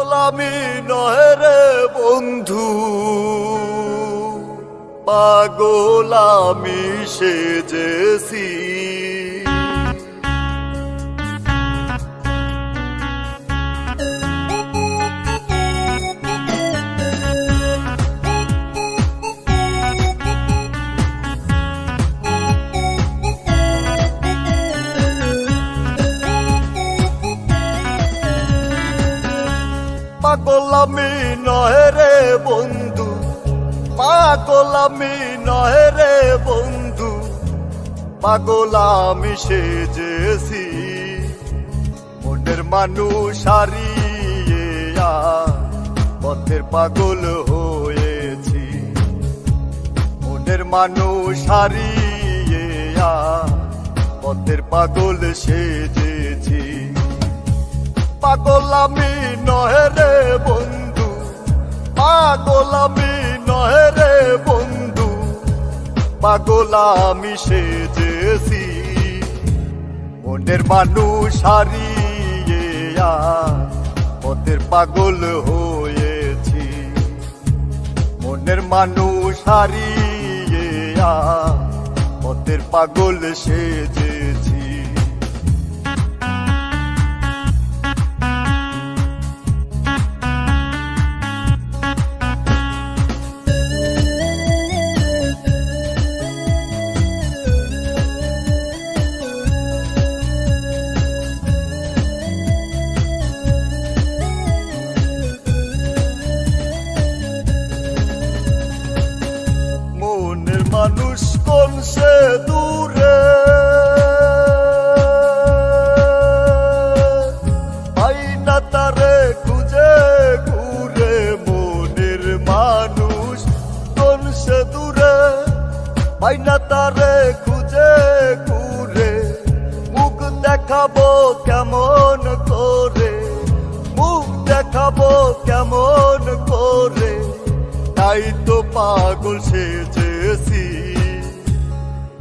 পাগলামি নয় রে বন্ধু। পাগলামি পাগলামি নয় রে বন্ধু, পাগলামি নহে রে বন্ধু, পাগলামি সেজেছি। মনের মানুষ হারিয়ে পথের পাগল হয়েছি। মনের মানুষ হারিয়ে পথের পাগল সেজেছি পাগলামি নহে রে বন্ধু পাগলামি নহে রে বন্ধু পাগলামি সেজেছি। মনের মানুষ হারিয়ে পথের পাগল হয়েছি। মনের মানুষ হারিয়ে পথের পাগল সেজেছি পাই না তারে খুঁজে ঘুরে, মুখ দেখাবো কেমন করে, মুখ দেখাবো কেমন করে, তাই তো পাগল সেজেছি।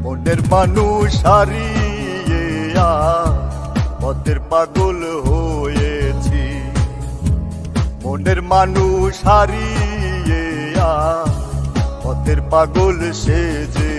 মনের মানুষ হারিয়ে পথের পাগল হয়েছি। মনের মানুষ হারিয়ে পথের পাগল সেজেছি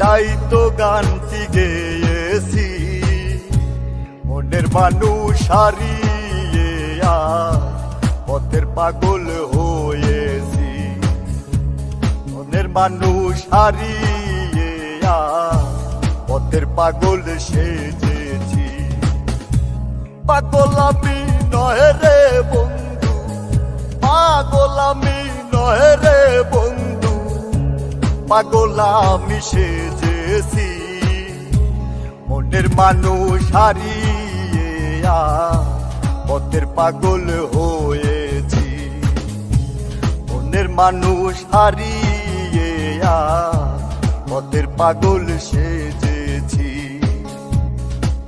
তাই তো গানটি গেয়েছি মনের মানুষ হারিয়ে পথের পাগল হয়েছি। মনের মানুষ হারিয়ে পথের পাগল সেজেছি। পাগলামি নয় রে বন্ধু। পাগলামি সেজেছি, মনের মানুষ হারিয়ে পথের পাগল হয়েছি। মনের মানুষ হারিয়ে পথের পাগল সেজেছি।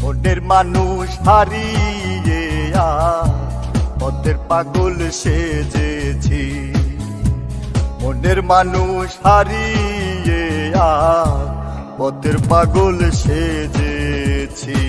মনের মানুষ হারিয়ে পথের পাগল সেজেছি। মনের মানুষ হারিয়ে আর পথের পাগল সেজেছি।